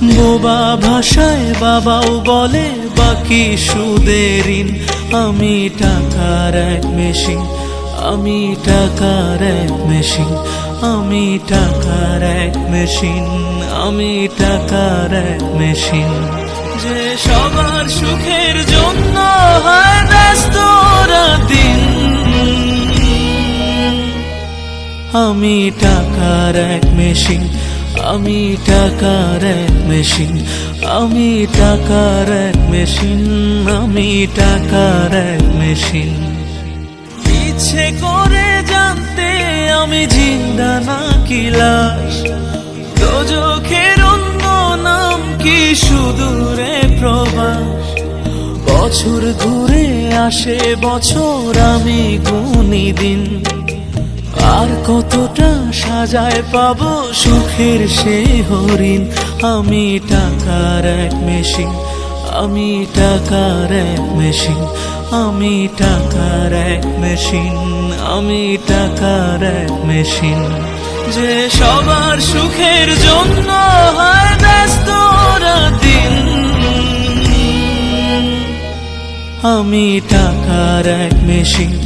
বোবা ভাষায় বাবাও বলে, বাকি সুদেরিন আমি টাকার এক মেশিন, আমি টাকার এক মেশিন, আমি টাকার এক মেশিন, আমি টাকার এক মেশিন। যে সবার সুখের জন্য হয় ব্যস্ত দিন আমি টাকার এক মেশিন আমি টাকার এক মেশিন, আমি টাকার এক মেশিন, আমি টাকার এক মেশিন। ইচ্ছে করে জানতে আমি জিন্দা না কি লাশ? দোজখের অন্য নাম কি সুদূরে প্রবাস? বছর ঘুরে আসে বছর আমি গুনি দিন। আর কতটা সাজায় পাব সুখের সে হরিণ? আমি টাকার এক মেশিন, আমি টাকার এক মেশিন, আমি টাকার এক মেশিন, আমি টাকার এক মেশিন। যে সবার সুখের জন্য হয় ব্যস্ত দিন। আমি টাকার এক মেশিন